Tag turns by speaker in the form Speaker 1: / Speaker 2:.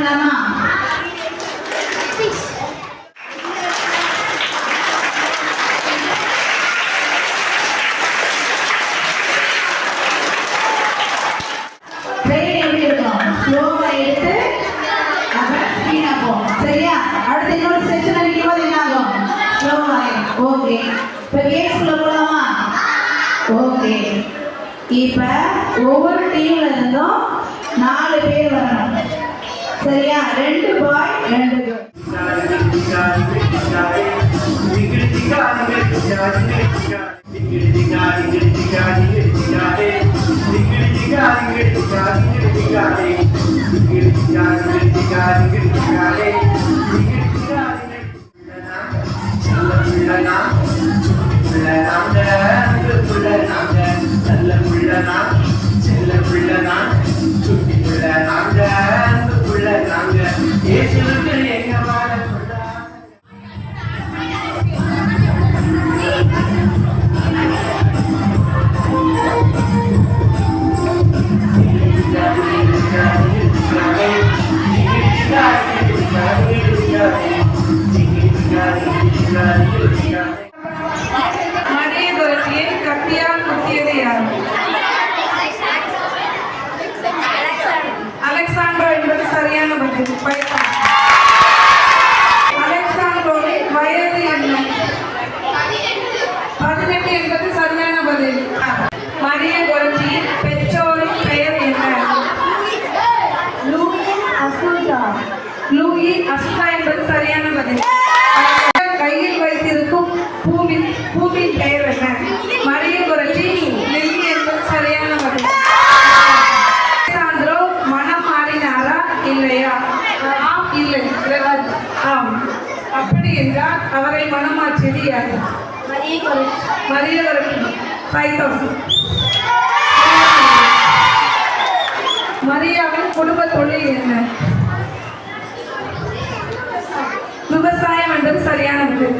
Speaker 1: போடலாமா இருக்கும்? அப்புறம் போகும் சரியா? அடுத்து ஓகே இப்போ கேம்ஸ்குள்ளே போகலாமா ஓகே இப்போ ஒவ்வொரு டீம்ல இருந்தும் நாலு பேர் வரணும். சரியா ரெண்டு பாய் ரெண்டு கேர்ள்
Speaker 2: எங்க
Speaker 3: மடிய புரட்சியை கத்தியால் குத்தியது அப்படி என்றால் அவரை மனமாற்றியது யார்? மரிய புரட்சி ஃபைவ் தௌசண்ட் மரியாவின் குடும்ப தொழில் என்ன? விவசாயம் என்பது சரியான பதில்